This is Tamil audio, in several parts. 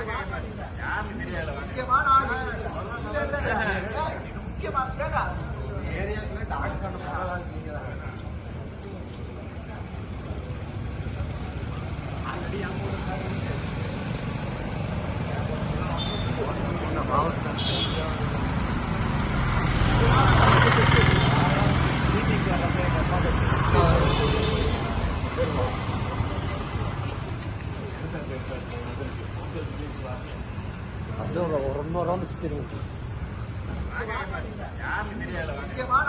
I'm அப்படியே ஒரு ரொம்ப ரவுண்ட் முக்கியமான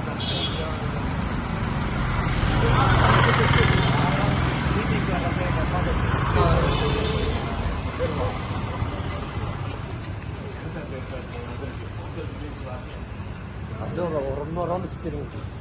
Dove, non, non spirito.